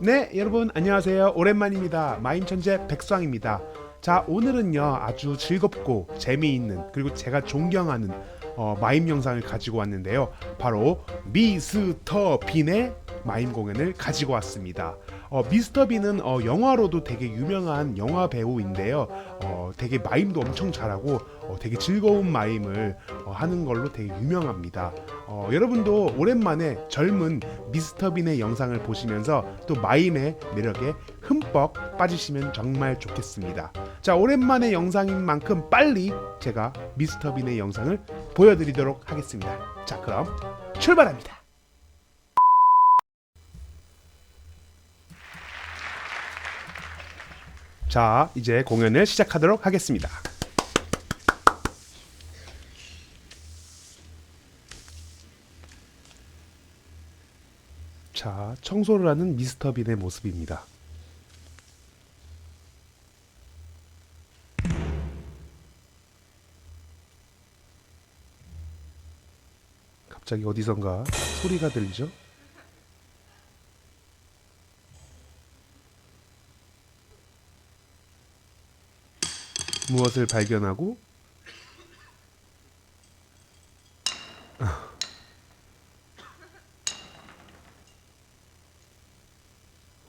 네, 여러분 안녕하세요. 오랜만입니다. 마임 천재 백수왕입니다. 자, 오늘은요 아주 즐겁고 재미있는 그리고 제가 존경하는 어, 마임 영상을 가지고 왔는데요. 바로 미스터 빈의 마임 공연을 가지고 왔습니다. 어, 미스터 빈은 어, 영화로도 되게 유명한 영화 배우인데요. 어, 되게 마임도 엄청 잘하고 어, 되게 즐거운 마임을 어, 하는 걸로 되게 유명합니다. 어, 여러분도 오랜만에 젊은 미스터 빈의 영상을 보시면서 또 마임의 매력에 흠뻑 빠지시면 정말 좋겠습니다. 자, 오랜만의 영상인 만큼 빨리 제가 미스터 빈의 영상을 보여드리도록 하겠습니다. 자, 그럼 출발합니다. 자, 이제 공연을 시작하도록 하겠습니다. 자, 청소를 하는 미스터 빈의 모습입니다. 갑자기 어디선가 소리가 들리죠? 무엇을 발견하고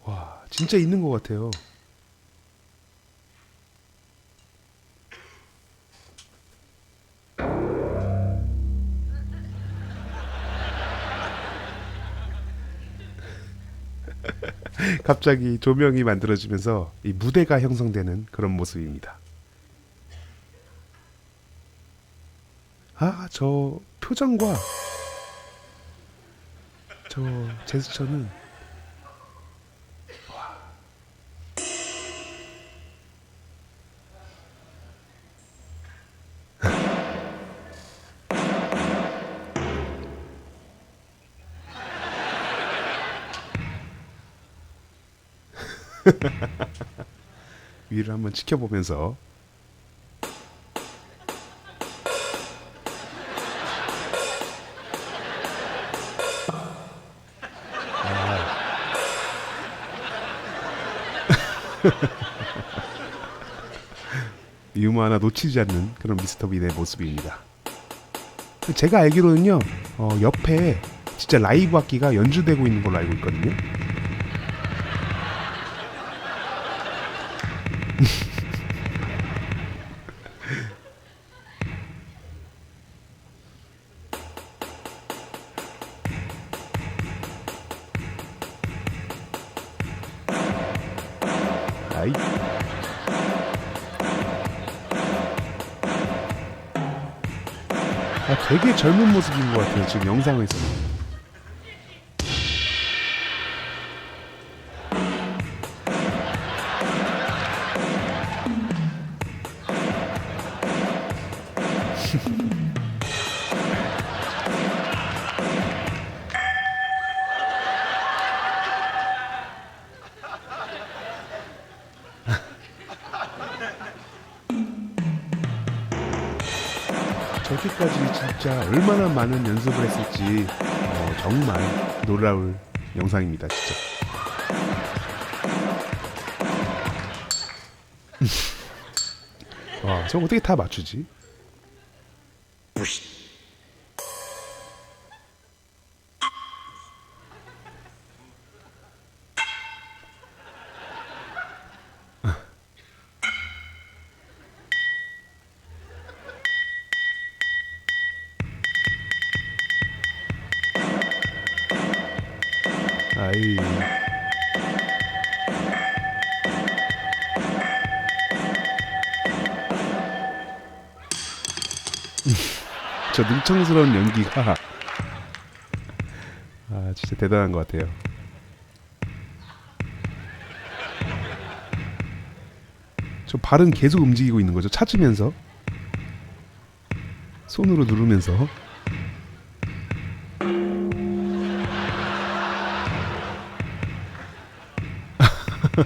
와 진짜 있는 것 같아요. 갑자기 조명이 만들어지면서 이 무대가 형성되는 그런 모습입니다. 아, 저 표정과 저 제스처는 위를 한번 지켜보면서 유머 하나 놓치지 않는 그런 미스터 빈의 모습입니다. 제가 알기로는요, 어, 옆에 진짜 라이브 악기가 연주되고 있는 걸로 알고 있거든요. 아이. 아, 되게 젊은 모습인 것 같아요, 지금 영상에서는. 저기까지 진짜 얼마나 많은 연습을 했을지 어, 정말 놀라울 영상입니다, 진짜. 와, 저 어떻게 다 맞추지? 아이. 저 능청스러운 연기가 아 진짜 대단한 것 같아요. 저 발은 계속 움직이고 있는 거죠. 찾으면서 손으로 누르면서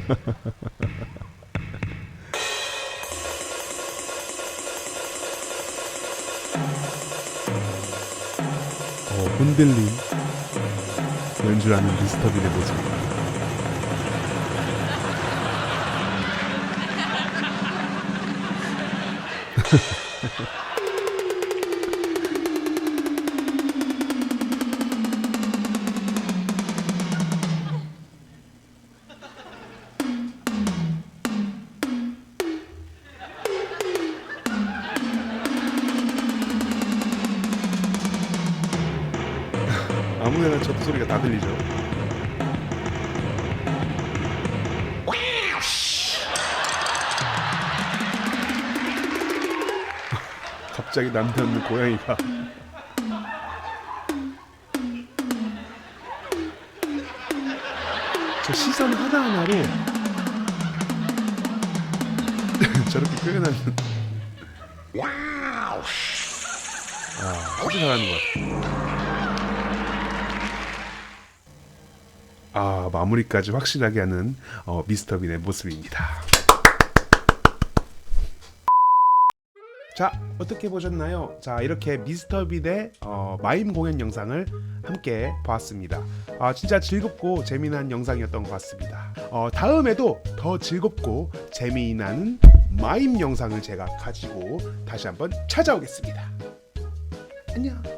어, 흔들림. 왠줄 아는 미스터빈의 모습. 아무데나 저도 소리가 다 들리죠. 갑자기 남편 고양이가. 저 시선 하나하나로 저렇게 표현하는 아, 아주 잘하는 것 같아 아 마무리까지 확실하게 하는 어, 미스터 빈의 모습입니다. 자 어떻게 보셨나요? 자 이렇게 미스터 빈의 어, 마임 공연 영상을 함께 보았습니다. 아 진짜 즐겁고 재미난 영상이었던 것 같습니다. 어, 다음에도 더 즐겁고 재미난 마임 영상을 제가 가지고 다시 한번 찾아오겠습니다. 안녕.